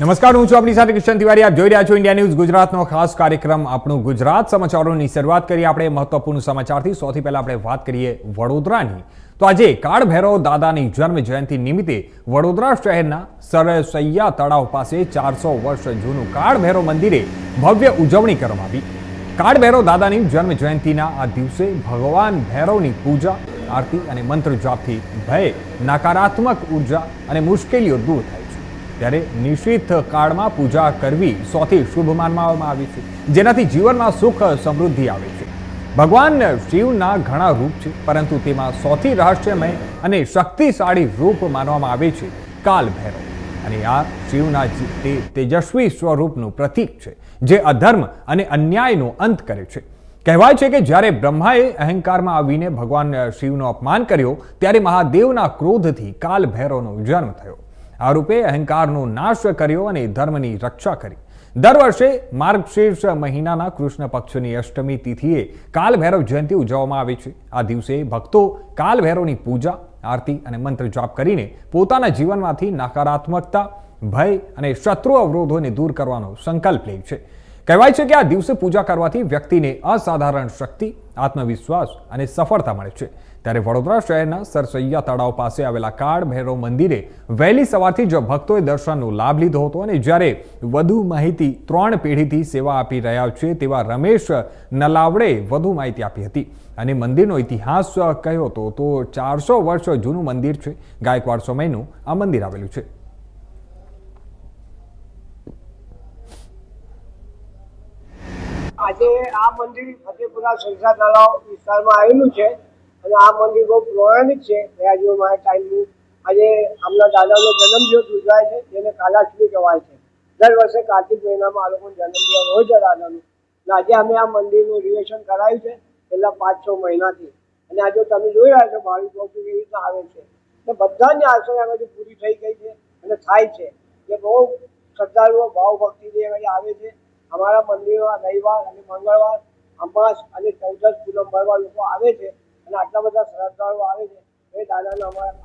નમસ્કાર, હું છું આપણી સાથે કિશન તિવારી. આપ જોઈ રહ્યા છો ઇન્ડિયા ન્યૂઝ ગુજરાતનો ખાસ કાર્યક્રમ આપણું ગુજરાત સમાચારોની શરૂઆત કરીએ આપણે મહત્વપૂર્ણ સમાચારથી. સૌથી પહેલા આપણે વાત કરીએ વડોદરાની. તો આજે કાળ ભૈરવ દાદાની જન્મ જયંતિ નિમિત્તે વડોદરા શહેરના સરસૈયા તળાવ પાસે ચારસો વર્ષ જૂનું કાળ ભૈરવ મંદિરે ભવ્ય ઉજવણી કરવામાં આવી. કાળ ભૈરવ દાદાની જન્મ જયંતિના આ દિવસે ભગવાન ભૈરવની પૂજા, આરતી અને મંત્ર જાપથી ભય, નકારાત્મક ઊર્જા અને મુશ્કેલીઓ દૂર થાય. ત્યારે નિશ્ચિત કાળમાં પૂજા કરવી સૌથી શુભ માનવામાં આવે છે. જેનાથી જીવનમાં સુખ સમૃદ્ધિ આવે છે. ભગવાન શિવના ઘણા રૂપ છે, પરંતુ તેમાં સૌથી રહસ્યમય અને શક્તિશાળી રૂપ માનવામાં આવે છે કાલ ભૈરવ અને આ શિવના તે તેજસ્વી સ્વરૂપનું પ્રતીક છે, જે અધર્મ અને અન્યાયનો અંત કરે છે. કહેવાય છે કે જ્યારે બ્રહ્માએ અહંકારમાં આવીને ભગવાન શિવનો અપમાન કર્યો, ત્યારે મહાદેવના ક્રોધથી કાલ ભૈરવનો જન્મ થયો. આ રૂપે અહંકારનો નાશ કર્યો અને ધર્મની રક્ષા કરી. દર વર્ષે માર્ગશીર્ષ મહિનાના કૃષ્ણ પક્ષની અષ્ટમી તિથિએ કાલભૈરવ જયંતિ ઉજવવામાં આવે છે. આ દિવસે ભક્તો કાલભૈરવની પૂજા, આરતી અને મંત્ર જાપ કરીને પોતાના જીવનમાંથી નકારાત્મકતા, ભય અને શત્રુ અવરોધોને દૂર કરવાનો સંકલ્પ લે છે. કહેવાય છે કે આ દિવસે પૂજા કરવાથી વ્યક્તિને અસાધારણ શક્તિ, આત્મવિશ્વાસ અને સફળતા મળે છે. ત્યારે વડોદરા શહેરના સરસૈયા તળાવ પાસે આવેલા કાળ ભૈરવ મંદિરે વહેલી સવારથી જ ભક્તોએ દર્શનનો લાભ લીધો હતો અને જ્યારે વધુ માહિતી ત્રણ પેઢીથી સેવા આપી રહ્યા છે તેવા રમેશ નલાવડે વધુ માહિતી આપી હતી. અને મંદિરનો ઇતિહાસ કહ્યો હતો તો ચારસો વર્ષ જૂનું મંદિર છે. ગાયકવાડ સમયનું આ મંદિર આવેલું છે. આજે આ મંદિર ફતેપુરા સંસા તળાવ વિસ્તારમાં આવેલું છે અને આ મંદિર બહુ પૌરાણિક છે. રાજ્યો મારા ટાઈમનું આજે આમના દાદાનો જન્મદિવસ ઉજવાય છે, જેને કાલાશ્મી કહેવાય છે. દર વર્ષે કાર્તિક મહિનામાં આ લોકોનો જન્મદિવસ હોય છે દાદાનું. અને આજે અમે આ મંદિરનું રિવેશન કરાવ્યું છે છેલ્લા પાંચ છ મહિનાથી. અને આજે તમે જોઈ રહ્યા છો ભાવિક કેવી રીતના આવે છે. એટલે બધાની આશા આગળ પૂરી થઈ ગઈ છે અને થાય છે. જે બહુ શ્રદ્ધાળુઓ ભાવ ભક્તિથી આવે છે. અમારા મંદિરમાં રવિવાર અને મંગળવાર, અમાસ અને ચૌદસ પૂનમ ભરવા લોકો આવે છે અને આટલા બધા શ્રદ્ધાળુઓ આવે છે. એ દાદાના અમારા